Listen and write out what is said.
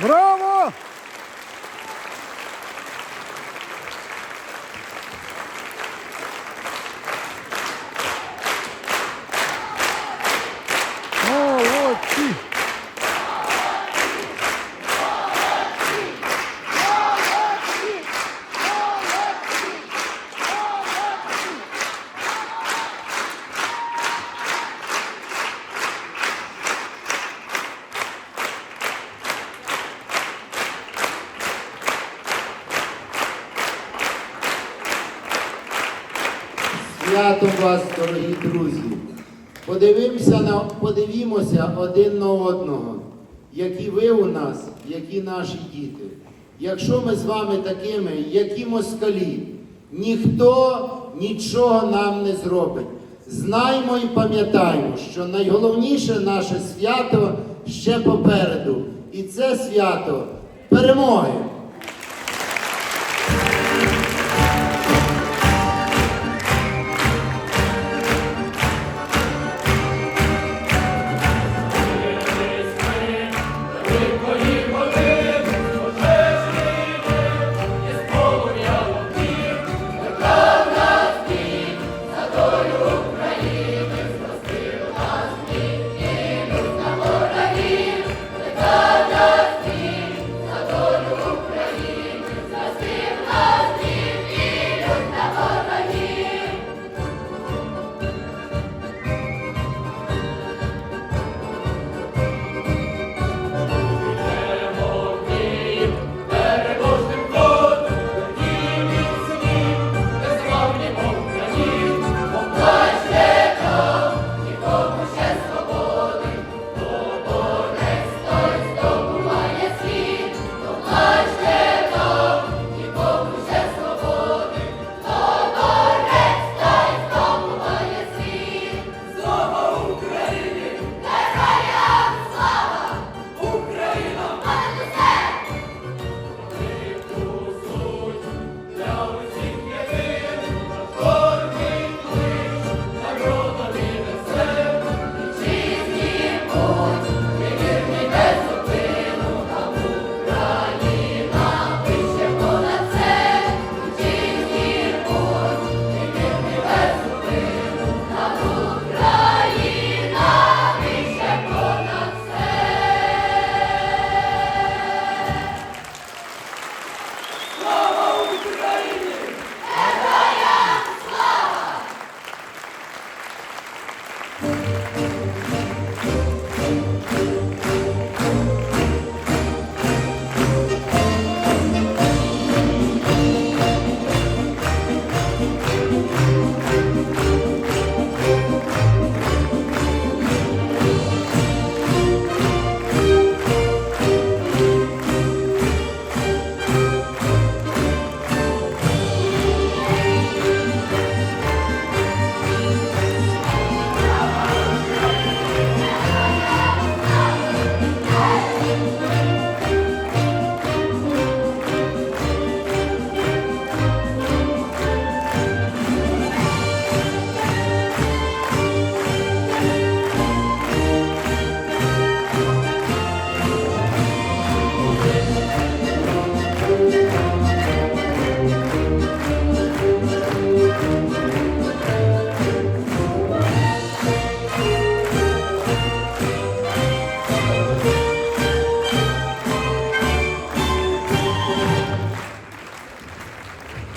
Браво! Молодці! Святом вас, дорогі друзі. Подивимося на, подивімося один на одного, які ви у нас, які наші діти. Якщо ми з вами такими, які москалі, ніхто нічого нам не зробить. Знаймо і пам'ятаймо, що найголовніше наше свято ще попереду. І це свято перемоги.